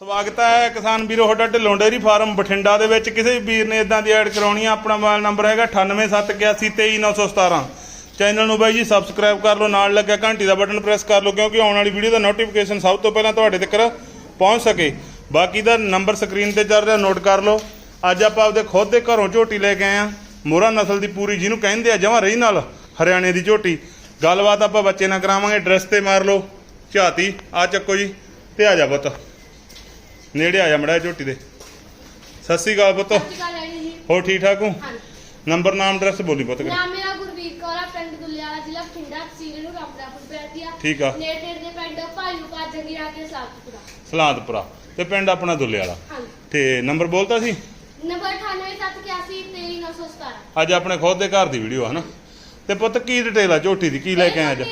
ਸਵਾਗਤ ਹੈ ਕਿਸਾਨ ਵੀਰੋ ਤੁਹਾਡਾ ਢਿੱਲੋਂ ਡੇਅਰੀ ਫਾਰਮ ਬਠਿੰਡਾ ਦੇ ਵਿੱਚ। ਕਿਸੇ ਵੀਰ ਨੇ ਇਦਾਂ ਦੀ ਐਡ ਕਰਾਉਣੀ ਆ, ਆਪਣਾ ਮੋਬਾਈਲ ਨੰਬਰ ਹੈਗਾ 9871823917 ਚੈਨਲ ਨੂੰ ਬਾਈ ਜੀ ਸਬਸਕ੍ਰਾਈਬ ਕਰ ਲਓ, ਨਾਲ ਲੱਗਿਆ ਘੰਟੀ ਦਾ ਬਟਨ ਪ੍ਰੈਸ ਕਰ ਲਓ, ਕਿਉਂਕਿ ਆਉਣ ਵਾਲੀ ਵੀਡੀਓ ਦਾ ਨੋਟੀਫਿਕੇਸ਼ਨ ਸਭ ਤੋਂ ਪਹਿਲਾਂ ਤੁਹਾਡੇ ਤੱਕ ਪਹੁੰਚ ਸਕੇ। ਬਾਕੀ ਦਾ ਨੰਬਰ ਸਕਰੀਨ ਤੇ ਚੱਲ ਰਿਹਾ, ਨੋਟ ਕਰ ਲਓ। ਅੱਜ ਆਪਾਂ ਆਪਦੇ ਖੁਦ ਦੇ ਘਰੋਂ ਝੋਟੀ ਲੈ ਕੇ ਆਏ ਆ। ਮੋਹਰਾ ਨਸਲ ਦੀ ਪੂਰੀ ਜਿਹਨੂੰ ਕਹਿੰਦੇ ਆ, ਜਮਾਂ ਰਹੀ ਨਾਲ ਹਰਿਆਣੇ ਦੀ ਝੋਟੀ। ਗੱਲਬਾਤ ਆਪਾਂ ਬੱਚੇ ਨਾਲ ਕਰਾਵਾਂਗੇ ਐਡਰੈਸ ਤੇ ਮਾਰ ਲਓ। ਝਾਤੀ ਆ ਚੱਕੋ ਜੀ, ਤੇ ਆ ਜਾ ਪੁੱਤ। ਨੇੜੇ ਆ ਜਾ ਮੜਾ ਝੋਟੀ ਦੇ। ਸਤਿ ਸ੍ਰੀ ਅਕਾਲ ਪੁੱਤ। ਜੀ। ਹੋ ਠੀਕ ਠਾਕ ਹੋ? ਹਾਂਜੀ। ਨੰਬਰ ਨਾਮ ਐਡਰੈਸ ਬੋਲੀ ਪੁੱਤ ਕਰ। ਨਾਮ ਮੇਰਾ ਗੁਰਵੀਰ ਕੌਰ ਆ ਪਿੰਡ ਦੁੱਲਿਆਲਾ ਜ਼ਿਲ੍ਹਾ ਬਠਿੰਡਾ ਤਹਿਸੀਲ ਨੂੰ ਰਾਮਦਾਪੁਰ ਪੈਂਦੀ ਆ। ਠੀਕ ਆ। ਨੇੜੇ ਦੇ ਪਿੰਡ ਕੇ ਸਲਾਦਪੁਰਾ। ਤੇ ਪਿੰਡ ਆਪਣਾ ਦੁੱਲੇ ਵਾਲਾ ਹਾਂਜੀ। ਤੇ ਨੰਬਰ ਬੋਲਤਾ ਸੀ? ਨੰਬਰ 9871823917 ਅੱਜ ਆਪਣੇ ਖੁਦ ਦੇ ਘਰ ਦੀ ਵੀਡੀਓ ਹਨਾ? ਤੇ ਪੁੱਤ ਕੀ ਡਿਟੇਲ ਆ ਝੋਟੀ ਦੀ? ਕੀ ਲੈ ਕੇ ਆਏ ਅੱਜ?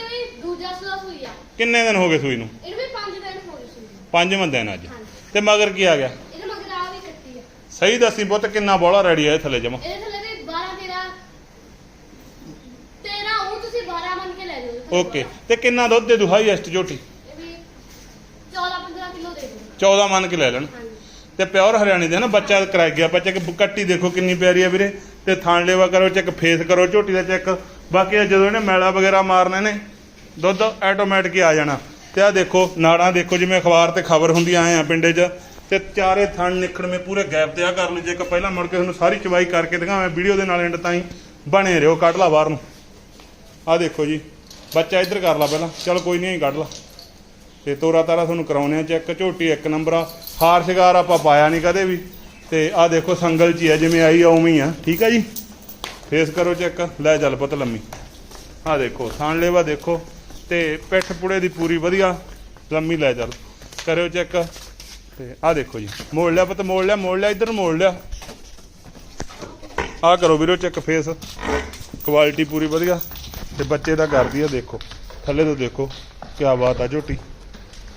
ਦੂਜਾ ਸਲੋ ਹੋਈ ਆ। ਕਿੰਨੇ ਦਿਨ ਹੋ ਗਏ ਸੂਈ ਨੂੰ? ਇਹਨੂੰ ਵੀ 5 ਦਿਨ ਹੋ ਗਏ ਸੀ ਪੰਜਵਾਂ ਦਿਨ ਅੱਜ। ਤੇ ਮਗਰ ਕੀ ਆ ਗਿਆ? ਇਹਦੇ ਮਗਰ ਆ ਵੀ ਕੱਟੀ ਆ। ਸਹੀ ਦੱਸੀ ਪੁੱਤ ਕਿੰਨਾ ਬੋਲਾ ਰੈਡੀ ਆ ਇਹ ਥੱਲੇ ਜਮਾ। ਇਹਦੇ ਥੱਲੇ ਵੀ 12 13 13 ਉਹ ਤੁਸੀਂ 12 ਮੰਨ ਕੇ ਲੈ ਜਾਓ। ਇਹਦੇ ਥੱਲੇ ਓਕੇ ਤੇ ਕਿੰਨਾ ਦੁੱਧ ਦੇ ਦੂ ਹਾਈਐਸਟ ਝੋਟੀ? ਇਹ ਵੀ 14 15 ਕਿਲੋ ਦੇ ਦਿਓ 14 ਮੰਨ ਕੇ ਲੈ ਲੈਣ। ਤੇ ਪਿਓਰ ਹਰਿਆਣੇ ਦੇ ਨਾ ਬੱਚਾ ਕਰਾਈ ਗਿਆ ਬੱਚਾ ਕਿ ਕੱਟੀ ਦੇਖੋ ਕਿੰਨੀ ਪਿਆਰੀ ਆ ਵੀਰੇ। ਤੇ ਥਾਣ ਲੇਵਾ ਕਰੋ ਚੈੱਕ ਫੇਸ ਕਰੋ ਝੋਟੀ ਦਾ ਚੈੱਕ। ਬਾਕੀ ਜਦੋਂ ਇਹਨੇ ਮੈਲਾ ਵਗੈਰਾ ਮਾਰਨੇ ਨੇ ਦੁੱਧ ਆਟੋਮੈਟਿਕ ਹੀ ਆ ਜਾਣਾ। ਤੇ ਆ ਦੇਖੋ, ਨਾੜਾਂ ਦੇਖੋ, ਜਿਵੇਂ ਅਖਬਾਰ ਤੇ ਖਬਰ ਹੁੰਦੀ ਆਏ ਆ ਪਿੰਡੇ 'ਚ। ਤੇ ਚਾਰੇ ਥਣ ਨਿਕੜਵੇਂ ਪੂਰੇ ਗੈਪ ਤੇ ਆ ਕਰ ਲਈ ਜੇ ਇੱਕ ਪਹਿਲਾਂ ਮੁੜ ਕੇ ਤੁਹਾਨੂੰ ਸਾਰੀ ਚਵਾਈ ਕਰਕੇ ਦਿਖਾਵਾਂ, ਵੀਡੀਓ ਦੇ ਨਾਲ ਐਂਡ ਤਾਈਂ ਬਣੇ ਰਹੋ, ਕੱਢ ਲਾ ਬਾਹਰ ਨੂੰ। ਆ ਦੇਖੋ ਜੀ, ਬੱਚਾ ਇੱਧਰ ਕਰ ਲਾ ਪਹਿਲਾਂ। ਚਲ ਕੋਈ ਨਹੀਂ ਕੱਢ ਲਾ। ਤੇ ਤੋਰਾ ਤਾਰਾ ਤੁਹਾਨੂੰ ਕਰਾਉਨੇ ਆ ਚੈੱਕ, ਝੋਟੀ ਇੱਕ ਨੰਬਰ ਆ। ਹਾਰ ਸ਼ਿੰਗਾਰ ਆਪਾਂ ਪਾਇਆ ਨਹੀਂ ਕਦੇ ਵੀ। ਤੇ ਆ ਦੇਖੋ, ਸੰਗਲ ਚ ਹੀ ਆ, ਜਿਵੇਂ ਆਈ ਆ, ਉਵੇਂ ਹੀ ਆ। ਠੀਕ ਆ ਜੀ? ਫੇਸ ਕਰੋ ਚੈੱਕ, ਲੈ ਚੱਲ ਪੁੱਤ ਲੰਮੀ। ਆ ਦੇਖੋ, ਥਾਣ ਲੇਵਾ ਦੇਖੋ। ਤੇ ਪਿੱਠ ਪੁੜੇ ਦੀ ਪੂਰੀ ਵਧੀਆ ਲੰਮੀ ਲੈ ਚੱਲ। ਕਰਿਓ ਚੈੱਕ। ਤੇ ਆ ਦੇਖੋ ਜੀ, ਮੋੜ ਲਿਆ ਪੁੱਤ, ਮੋੜ ਲਿਆ ਮੋੜ ਲਿਆ, ਇੱਧਰ ਮੋੜ ਲਿਆ। ਆ ਕਰੋ ਵੀਰੋ ਚੈੱਕ ਫੇਸ ਕੁਆਲਿਟੀ ਪੂਰੀ ਵਧੀਆ। ਤੇ ਬੱਚੇ ਦਾ ਕਰਦੀ ਆ, ਦੇਖੋ। ਥੱਲੇ ਤੋਂ ਦੇਖੋ ਕੀ ਬਾਤ ਆ ਝੋਟੀ।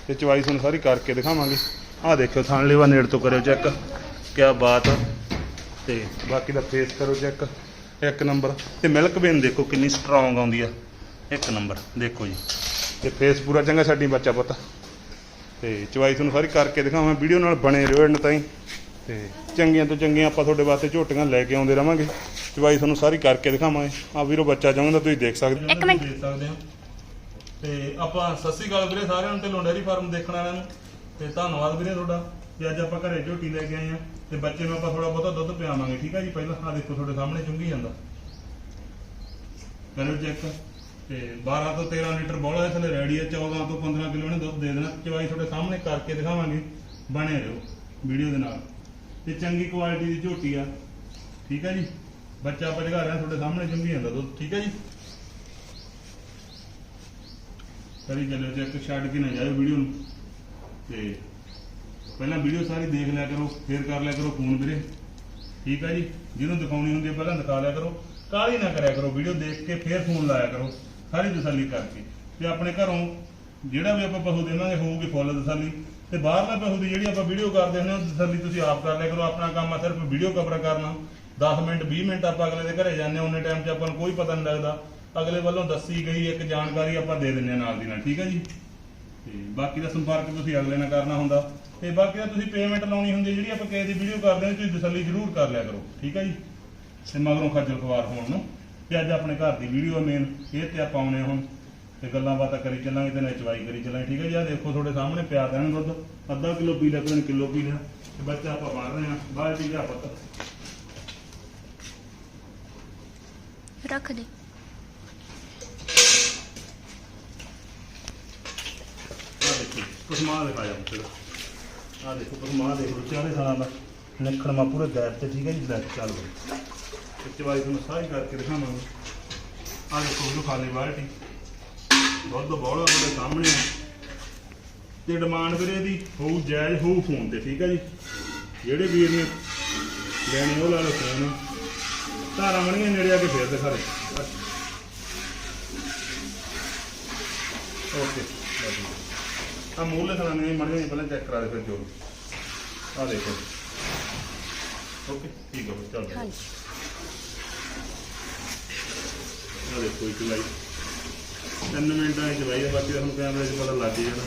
ਤੇ ਚਵਾਈ ਤੁਹਾਨੂੰ ਸਾਰੀ ਕਰਕੇ ਦਿਖਾਵਾਂਗੇ। ਆਹ ਦੇਖਿਓ, ਥਾਣ ਲੇਵਾ ਨੇੜ ਤੋਂ ਕਰਿਓ ਚੈੱਕ। ਕੀ ਬਾਤ ਆ। ਤੇ ਬਾਕੀ ਦਾ ਫੇਸ ਕਰੋ ਚੈੱਕ। ਇੱਕ ਨੰਬਰ। ਤੇ ਮਿਲਕ ਵੇਨ ਦੇਖੋ ਕਿੰਨੀ ਸਟਰੋਂਗ ਆਉਂਦੀ ਆ। ਇੱਕ ਨੰਬਰ ਦੇਖੋ ਜੀ। ਤੇ ਫੇਸ ਪੂਰਾ ਚੰਗਾ ਛੱਡੀ ਬੱਚਾ ਪੁੱਤ। ਤੇ ਚਵਾਈ ਤੁਹਾਨੂੰ ਸਾਰੀ ਕਰਕੇ ਦਿਖਾਵਾਂ ਵੀਡੀਓ ਨਾਲ ਬਣੇ ਰਹੋ ਐਂਡ ਤਾਈਂ। ਤੇ ਚੰਗੀਆਂ ਤੋਂ ਚੰਗੀਆਂ ਆਪਾਂ ਤੁਹਾਡੇ ਵਾਸਤੇ ਝੋਟੀਆਂ ਲੈ ਕੇ ਆਉਂਦੇ ਰਵਾਂਗੇ। ਚਵਾਈ ਤੁਹਾਨੂੰ ਸਾਰੀ ਕਰਕੇ ਦਿਖਾਵਾਂਗੇ ਆ ਵੀਰੋ ਬੱਚਾ ਚਾਹੁੰਦਾ ਤੁਸੀਂ ਦੇਖ ਸਕਦੇ ਹੋ। ਇੱਕ ਮਿੰਟ। ਦੇਖ ਸਕਦੇ ਹੋ। ਤੇ ਆਪਾਂ ਸਤਿ ਸ੍ਰੀ ਅਕਾਲ ਵੀਰੇ ਸਾਰਿਆਂ ਨੂੰ ਢਿੱਲੋਂ ਡੈਰੀ ਫਾਰਮ ਦੇਖਣ ਵਾਲਿਆਂ ਨੂੰ। ਤੇ ਧੰਨਵਾਦ ਵੀਰੇ ਤੁਹਾਡਾ ਕਿ ਅੱਜ ਆਪਾਂ ਘਰੇ ਝੋਟੀ ਲੈ ਕੇ ਆਏ ਆ ਤੇ ਬੱਚੇ ਨੂੰ ਆਪਾਂ ਥੋੜਾ ਬਹੁਤਾ ਦੁੱਧ ਪਿਆਵਾਂਗੇ ਠੀਕ ਆ ਜੀ? ਪਹਿਲਾਂ ਆ ਦੇਖੋ ਤੁਹਾਡੇ ਸਾਹਮਣੇ ਚੁੰਗੀ ਜਾਂਦਾ। ਕਰੋ ਚੈੱਕ ਤੇ 12 ਤੋਂ 13 ਲੀਟਰ ਬੋਲਾ ਇਸ ਲਈ ਰੈਡੀ ਆ 14 ਤੋਂ 15 ਕਿਲੋ ਨੇ ਦੁੱਧ ਦੇ ਦੇਣਾ। ਚਵਾਈ ਤੁਹਾਡੇ ਸਾਹਮਣੇ ਕਰਕੇ ਦਿਖਾਵਾਂਗੇ। ਬਣੇ ਰਹੋ ਵੀਡੀਓ ਦੇ ਨਾਲ। ਤੇ ਚੰਗੀ ਕੁਆਲਿਟੀ ਦੀ ਝੋਟੀ ਆ। ਠੀਕ ਹੈ ਜੀ? ਬੱਚਾ ਆਪਾਂ ਰਿਹਾ ਤੁਹਾਡੇ ਸਾਹਮਣੇ ਚੁੰਗੀ ਜਾਂਦਾ ਦੁੱਧ। ਠੀਕ ਹੈ ਜੀ? ਕਰੀ ਚੱਲਿਓ ਚੈੱਕ ਛੱਡ ਕੇ ਨਾ ਜਾਇਓ ਵੀਡੀਓ ਨੂੰ। ਤੇ ਪਹਿਲਾਂ ਵੀਡੀਓ ਸਾਰੀ ਦੇਖ ਲਿਆ ਕਰੋ, ਫੇਰ ਕਰ ਲਿਆ ਕਰੋ ਫੋਨ ਵੀਰੇ। ਠੀਕ ਹੈ ਜੀ? ਜਿਹਨੂੰ ਦਿਖਾਉਣੀ ਹੁੰਦੀ ਹੈ ਪਹਿਲਾਂ ਦਿਖਾ ਲਿਆ ਕਰੋ। ਕਾਹਲੀ ਨਾ ਕਰਿਆ ਕਰੋ, ਵੀਡੀਓ ਦੇਖ ਕੇ ਫੇਰ ਫੋਨ ਲਾਇਆ ਕਰੋ। ਸਾਰੀ ਤਸੱਲੀ ਕਰਕੇ ਤੇ ਆਪਣੇ ਘਰੋਂ ਜਿਹੜਾ ਵੀ ਆਪਾਂ ਪਸ਼ੂ ਦੇਵਾਂਗੇ ਹੋਊਗੀ ਫੁੱਲ ਤਸੱਲੀ। ਤੇ ਬਾਹਰਲਾ ਪਸ਼ੂ ਦੀ ਜਿਹੜੀ ਆਪਾਂ ਵੀਡੀਓ ਕਰਦੇ ਹੁੰਦੇ ਹਾਂ, ਉਹ ਤਸੱਲੀ ਤੁਸੀਂ ਆਪ ਕਰ ਲਿਆ ਕਰੋ। ਆਪਣਾ ਕੰਮ ਆ ਸਿਰਫ ਵੀਡੀਓ ਕਵਰ ਕਰਨਾ। 10 ਮਿੰਟ 20 ਮਿੰਟ ਆਪਾਂ ਅਗਲੇ ਦੇ ਘਰੇ ਜਾਂਦੇ ਹਾਂ। ਉਹਨੇ ਟਾਈਮ 'ਚ ਆਪਾਂ ਨੂੰ ਕੋਈ ਪਤਾ ਨਹੀਂ ਲੱਗਦਾ। ਅਗਲੇ ਵੱਲੋਂ ਦੱਸੀ ਗਈ ਇੱਕ ਜਾਣਕਾਰੀ ਆਪਾਂ ਦੇ ਦਿੰਦੇ ਹਾਂ ਨਾਲ ਦੀ ਨਾਲ। ਠੀਕ ਹੈ ਜੀ? ਤੇ ਬਾਕੀ ਦਾ ਸੰਪਰਕ ਤੁਸੀਂ ਅਗਲੇ ਨਾਲ ਕਰਨਾ ਹੁੰਦਾ। ਤੇ ਬਾਕੀ ਦਾ ਤੁਸੀਂ ਪੇਮੈਂਟ ਲਾਉਣੀ ਹੁੰਦੀ ਜਿਹੜੀ ਆਪਾਂ ਕਿਸੇ ਦੀ ਵੀਡੀਓ ਕਰਦੇ ਹਾਂ, ਤੁਸੀਂ ਤਸੱਲੀ ਜ਼ਰੂਰ ਕਰ ਲਿਆ ਕਰੋ। ਠੀਕ ਹੈ ਜੀ? ਤੇ ਮਗਰੋਂ ਖੱਜਲ ਖਵਾਰ ਹੋਣ ਨੂੰ ਤੇ ਅੱਜ ਆਪਣੇ ਘਰ ਦੀ ਵੀਡੀਓ ਮੇਨ ਇਹ ਤੇ ਆਪਾਂ ਆਉਣੇ ਹੁਣ ਤੇ ਗੱਲਾਂ ਬਾਤਾਂ ਕਰੀ ਚੱਲਾਂਗੇ ਤੇ ਨਚਵਾਈ ਕਰੀ ਚੱਲਾਂਗੇ ਠੀਕ ਹੈ ਜੀ? ਆ ਦੇਖੋ ਤੁਹਾਡੇ ਸਾਹਮਣੇ ਪਿਆ ਦੇਣ ਦੁੱਧ ਅੱਧਾ ਕਿਲੋ ਪੀ ਲਿਆ ਕੋਈ ਕਿਲੋ ਪੀ ਲਿਆ। ਤੇ ਬੱਚਾ ਆਪਾਂ ਬਣ ਰਹੇ ਹਾਂ। ਬਾਹਰ ਦੀ ਜਾ ਪੁੱਤ। ਰੱਖ ਦੇ। ਆ ਦੇਖੋ ਕੁਸਮਾ ਦਿਖਾਇਆ ਮੁੱਛੜ ਆ ਦੇਖੋ ਕੁਸਮਾ ਦੇਖ ਲਓ ਚਾਰੇ ਸਾਲਾਂ ਦਾ। ਨਿਖਣ ਮਾ ਪੂਰੇ ਗੈਪ ਤੇ ਠੀਕ ਹੈ ਜੀ? ਲੈ ਚੱਲ ਬਈ ਚਵਾਈ ਤੁਹਾਨੂੰ ਸਾਰੀ ਕਰਕੇ ਦਿਖਾਵਾਂਗੇ। ਆ ਦੇਖੋ ਉਹਨੂੰ ਖਾਲੀ ਬਾਲਟੀ। ਦੁੱਧ ਬੋਲਾ ਤੁਹਾਡੇ ਸਾਹਮਣੇ ਆ। ਤੇ ਡਿਮਾਂਡ ਵੀਰੇ ਦੀ ਹੋਊ, ਜਾਇਜ਼ ਹੋਊ ਫੋਨ ਤੇ, ਠੀਕ ਹੈ ਜੀ? ਜਿਹੜੇ ਵੀਰ ਨੇ ਲੈਣੀ, ਉਹ ਲਾ ਲਓ ਫੋਨ ਧਾਰਾਂ ਬਣੀਆਂ ਨੇੜੇ ਆ ਕੇ ਫੇਰ ਦਿਖਾ ਦੇ। ਓਕੇ ਆ ਮੂਲੇ ਖਾਣਾ ਨਹੀਂ ਮੜ ਪਹਿਲਾਂ ਚੈੱਕ ਕਰਾ ਦੇ ਫਿਰ ਜੋ ਆ ਦੇਖੋ। ਓਕੇ, ਠੀਕ ਹੈ ਬਸ ਚੱਲ। ਹਾਂਜੀ। ਇਹ ਦੇਖੋ ਇੱਕ ਲਾਈ 3 ਮਿੰਟਾਂ ਵਿੱਚ ਲਾਈ ਬਾਕੀ ਤੁਹਾਨੂੰ ਕੈਮਰੇ 'ਚ ਪਤਾ ਲੱਗ ਜਾਣਾ।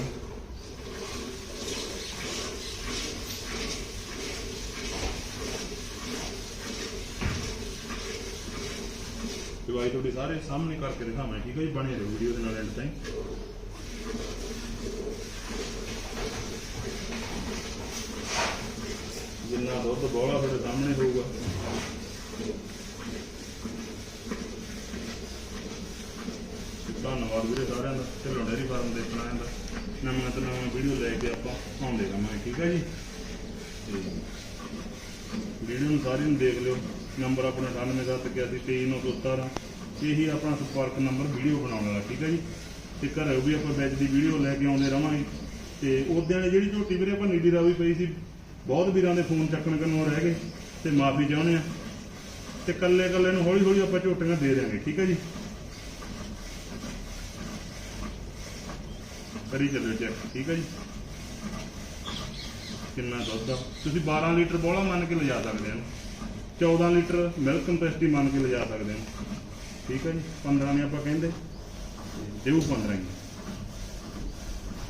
ਦਵਾਈ ਤੁਹਾਡੇ ਸਾਰੇ ਸਾਹਮਣੇ ਕਰਕੇ ਦਿਖਾਵਾਂ, ਠੀਕ ਹੈ ਜੀ? ਬਣੇ ਰਹੋ ਵੀਡੀਓ ਦੇ ਨਾਲ ਐਂਡ ਤਾਈਂ। ਜਿੰਨਾ ਦੁੱਧ ਬੋਲਾ ਤੁਹਾਡੇ ਸਾਹਮਣੇ ਹੋਊਗਾ। ਧੰਨਵਾਦ ਵੀਰੇ ਸਾਰਿਆਂ ਦਾ। ਢਿੱਲੋਂ ਡੇਅਰੀ ਫਾਰਮ ਦੇਖਣਾ ਆਇਆਂ ਨਵੀਆਂ ਤੋਂ ਨਵੀਆਂ ਵੀਡੀਓ ਲੈ ਕੇ ਆਪਾਂ ਆਉਂਦੇ ਰਹਾਂਗੇ, ਠੀਕ ਹੈ ਜੀ? ਵੀਡੀਓ ਨੂੰ ਸਾਰੀ ਨੂੰ ਦੇਖ ਲਿਓ। ਨੰਬਰ ਆਪਣਾ 9871 ਇਹੀ ਆਪਣਾ ਸੰਪਰਕ ਨੰਬਰ ਵੀਡੀਓ ਬਣਾਉਣ ਵਾਲਾ, ਠੀਕ ਹੈ ਜੀ? ਤੇ ਘਰੇ ਵੀ ਆਪਾਂ ਵਿੱਚ ਦੀ ਵੀਡੀਓ ਲੈ ਕੇ ਆਉਂਦੇ ਰਹਾਂਗੇ। ਤੇ ਉਹਦੇ ਵਾਲੀ ਜਿਹੜੀ ਝੋਟੀ ਵੀਰੇ ਆਪਾਂ ਨੀਲੀ ਰਾਵੀ ਪਈ ਸੀ, ਬਹੁਤ ਵੀਰਾਂ ਦੇ ਫੋਨ ਚੱਕਣ ਕੰਨੋਂ ਰਹਿ ਗਏ। ਤੇ ਮਾਫੀ ਚਾਹੁੰਦੇ ਆ। ਤੇ ਕੱਲੇ ਕੱਲੇ ਨੂੰ ਹੌਲੀ ਹੌਲੀ ਆਪਾਂ ਝੋਟੀਆਂ ਦੇ ਦਿਆਂਗੇ, ਠੀਕ ਹੈ ਜੀ? ਕਰੀ ਚੱਲਿਓ ਚੈੱਕ ਠੀਕ ਹੈ ਜੀ? ਕਿੰਨਾ ਦੁੱਧ ਆ। ਤੁਸੀਂ 12 ਲੀਟਰ ਬੋਲਾ ਮੰਨ ਕੇ ਲਿਜਾ ਸਕਦੇ ਹੋ। 14 ਲੀਟਰ ਮਿਲਕ ਕੰਪੈਸਟੀ ਮੰਨ ਕੇ ਲਿਜਾ ਸਕਦੇ ਹੋ। ਠੀਕ ਹੈ ਜੀ? 15 ਨੇ ਆਪਾਂ ਕਹਿੰਦੇ। ਦੇਉ 15 ਹੀ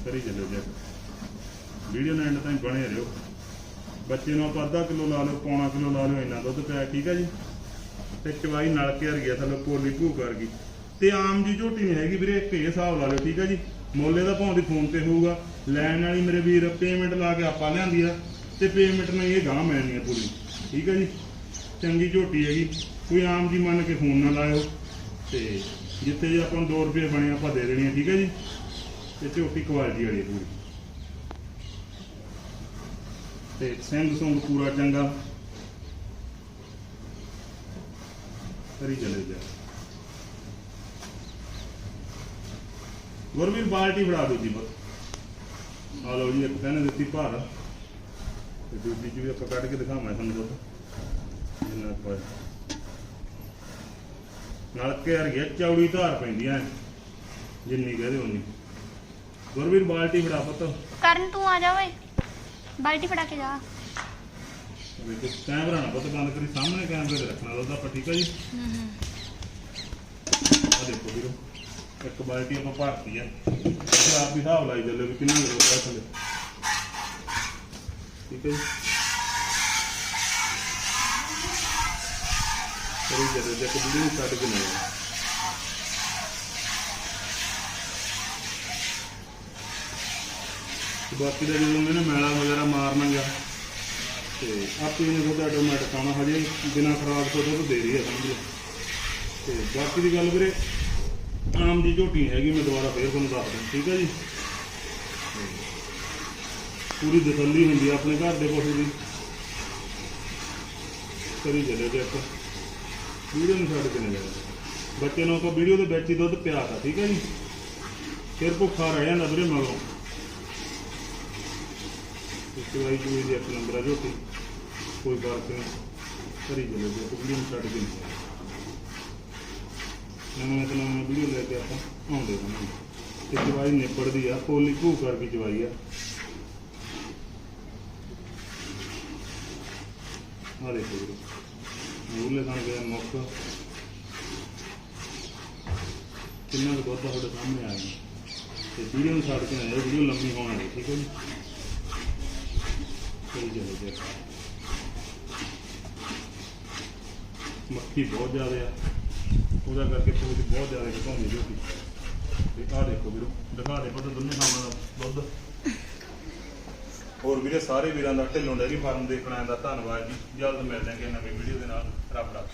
ਕਰੀ ਚੱਲਿਓ ਚੈੱਕ ਵੀਡੀਓ ਨਾਲ ਐਂਡ ਤਾਈਂ ਬਣੇ ਰਹੋ। ਬੱਚੇ ਨੂੰ ਆਪਾਂ ਅੱਧਾ ਕਿਲੋ ਲਾ ਲਓ, ਪੌਣਾ ਕਿਲੋ ਲਾ ਲਓ, ਇੰਨਾ ਦੁੱਧ ਪਿਆ, ਠੀਕ ਹੈ ਜੀ? ਤੇ ਚਵਾਈ ਨਲਕੇ ਕੇ ਗਿਆ ਥੱਲੇ ਪੋਲੀ ਭੂ ਕਰ ਗਈ ਤੇ ਆਮ ਜੀ ਝੋਟੀ ਨਹੀਂ ਹੈਗੀ ਵੀਰੇ, ਇੱਕ ਇਹ ਹਿਸਾਬ ਲਾ ਲਓ, ਠੀਕ ਹੈ ਜੀ? ਮੋਲੇ ਦਾ ਭਾਵੇਂ ਦੀ ਫੋਨ ਤੇ ਹੋਊਗਾ। ਲੈਣ ਵਾਲੀ ਮੇਰੇ ਵੀਰ ਪੇਮੈਂਟ ਲਾ ਕੇ ਆਪਾਂ ਲਿਆਂਦੀ ਆ। ਤੇ ਪੇਮੈਂਟ ਨਾਲ ਇਹ ਗਾਂ ਮਿਲਣੀ ਆ ਪੂਰੀ। ਠੀਕ ਹੈ ਜੀ? ਚੰਗੀ ਝੋਟੀ ਹੈਗੀ। ਕੋਈ ਆਮ ਜੀ ਮੰਨ ਕੇ ਫੋਨ ਨਾ ਲਾਇਓ। ਤੇ ਜਿੱਥੇ ਜੇ ਆਪਾਂ ਨੂੰ 2 ਰੁਪਏ ਬਣੇ ਆਪਾਂ ਦੇ ਦੇਣੀ ਆ। ਠੀਕ ਹੈ ਜੀ? ਤੇ ਝੋਟੀ ਕੁਆਲਿਟੀ ਵਾਲੀ ਪੂਰੀ। ਤੇ ਸਿੰਗ ਸੁੰਗ ਪੂਰਾ ਚੰਗਾ। ਕਰੀ ਚਲੇ ਜਾ। ਗੁਰਵੀਰ ਬਾਲਟੀ ਫੜਾ ਦਿਓ ਜੀ ਬਸ। ਆ ਲਓ ਜੀ ਇੱਕ ਕਹਿੰਦੇ ਦਿੱਤੀ ਭਾਰ। ਤੇ ਦੂਜੀ ਵੀ ਆਪਾਂ ਕੱਢ ਕੇ ਦਿਖਾਵਾਂ ਤੁਹਾਨੂੰ ਦੁੱਧ ਜਿੰਨਾ ਕੁ ਹੋਇਆ ਨਲਕੇ ਵਰਗੀਆਂ ਚੌੜੀ ਧਾਰ ਪੈਂਦੀਆਂ ਐ। ਜਿੰਨੀ ਕਹਦੇ ਉਨੀ। ਗੁਰਵੀਰ ਬਾਲਟੀ ਫੜਾ ਪੁੱਤ। ਕਰਨ ਤੂੰ ਆ ਜਾ ਓਏ। ਬਾਲਟੀ ਫੜਾ ਕੇ ਜਾ। ਵੇਖੋ ਕੈਮਰਾ ਨਾ ਪੁੱਤ ਬੰਦ ਕਰੀ। ਸਾਹਮਣੇ ਕੈਮਰੇ ਤੇ ਰੱਖਣਾ ਦੁੱਧ ਆਪਾਂ ਠੀਕ ਹੈ ਜੀ ਆ ਦੇਖੋ ਵੀਰੋ। ਇੱਕ ਬਾਲਟੀ ਆਪਾਂ ਭਰਤੀ ਆ। ਫਿਰ ਆਪ ਵੀ ਹਿਸਾਬ ਲਾਈ ਚੱਲੋ ਵੀ ਕਿੰਨਾ ਦੁੱਧ ਆ ਥੱਲੇ ਠੀਕ ਹੈ ਜੀ। ਕਰੀ ਜਦੋਂ ਜੇ ਕੋਈ ਕੱਢ ਕੇ ਨਹੀਂ ਬਾਕੀ ਦਾ ਜਦੋਂ ਮੈंने ਮੈਲਾ ਵਗੈਰਾ ਮਾਰਨਾ ਗਾ ਤੇ ਆਪੇ ਨੇ ਦੁੱਧ ਆਟੋਮੈਟਿਕ ਆਉਣਾ, ਹਜੇ ਬਿਨਾਂ ਖਰਾਬ ਤੋਂ ਦੁੱਧ ਦੇ ਰਹੀ ਹੈ ਸਮਝ ਲਓ। ਤੇ ਬਾਕੀ ਦੀ ਗੱਲ ਵੀਰੇ ਆਮ ਦੀ ਝੋਟੀ ਹੈਗੀ, ਮੈਂ ਦੁਬਾਰਾ ਫੇਰ ਤੁਹਾਨੂੰ ਦੱਸ ਦਿਆਂ, ਠੀਕ ਹੈ ਜੀ? ਪੂਰੀ ਤਸੱਲੀ ਹੁੰਦੀ ਆ ਆਪਣੇ ਘਰ ਦੇ ਪਸ਼ੂ ਦੀ। ਕਰੀ ਚੱਲੇ ਜੇ ਆਪਾਂ। ਵੀਡੀਓ ਨੂੰ ਛੱਡ ਕੇ ਨਹੀਂ ਜਾਣਾ ਬੱਚੇ ਨੂੰ ਆਪਾਂ ਵੀਡੀਓ ਦੇ ਵਿੱਚ ਹੀ ਦੁੱਧ ਪਿਆ ਤਾ, ਠੀਕ ਹੈ ਜੀ? ਫਿਰ ਭੁੱਖਾ ਰਹਿ ਜਾਂਦਾ ਵੀਰੇ ਮਗਰੋਂ। ਇਸ ਵਾਰੀ ਜੂਈ ਦੀ ਇੱਕ ਨੰਬਰ ਆ ਝੋਟੀ। ਕੋਈ ਫ਼ਰਕ ਨਹੀਂ। ਕਰੀ ਚੱਲੇ ਜੇ ਵੀਡੀਓ ਨੂੰ ਛੱਡ ਕੇ ਨਹੀਂ ਜਾਣਾ ਨਵੇਂ ਤੋਂ ਵੀਡੀਓ ਲੈ ਕੇ ਆਪਾਂ ਆਉਂਦੇ ਰਹਾਂਗੇ ਤੇ ਚਵਾਈ ਨਿਬੜਦੀ ਆ ਪੋਲੀ ਭੂ ਕਰਕੇ ਚਵਾਈ ਆ। ਆ ਦੇਖੋ ਵੀਰੋ ਮੂਲੇ ਤਾਂ ਗਿਆ ਮੁੱਕ ਕਿੰਨਾ ਕੁ ਦੁੱਧ ਤੁਹਾਡੇ ਸਾਹਮਣੇ ਆ ਗਿਆ। ਤੇ ਵੀਡੀਓ ਨੂੰ ਛੱਡ ਕੇ ਨਾ ਵੀਡੀਓ ਲੰਮੀ ਹੋਣ ਵਾਲੀ, ਠੀਕ ਹੈ ਜੀ? ਚਲੀ ਚਲੋ ਜੀ। ਮੱਖੀ ਬਹੁਤ ਜ਼ਿਆਦਾ ਆ। ਉਹਦਾ ਕਰਕੇ ਪੂਰੀ ਬਹੁਤ ਜ਼ਿਆਦਾ ਘਟਾਉਂਦੀ ਜੋਤੀ ਤੇ ਆਹ ਦੇਖੋ ਵੀਰੋ, ਦਿਖਾ ਦੇ ਪਤਾ ਦੋਨੇ ਥਾਵਾਂ ਦਾ ਦੁੱਧ। ਹੋਰ ਵੀਰੇ, ਸਾਰੇ ਵੀਰਾਂ ਦਾ ਢਿੱਲੋਂ ਡੈਰੀ ਫਾਰਮ ਦੇਖਣ ਆਇਆ ਦਾ ਧੰਨਵਾਦ ਜੀ। ਜਲਦ ਮਿਲਦੇ ਹਾਂ ਨਵੀਂ ਵੀਡੀਓ ਦੇ ਨਾਲ। ਰੱਬ ਰੱਬ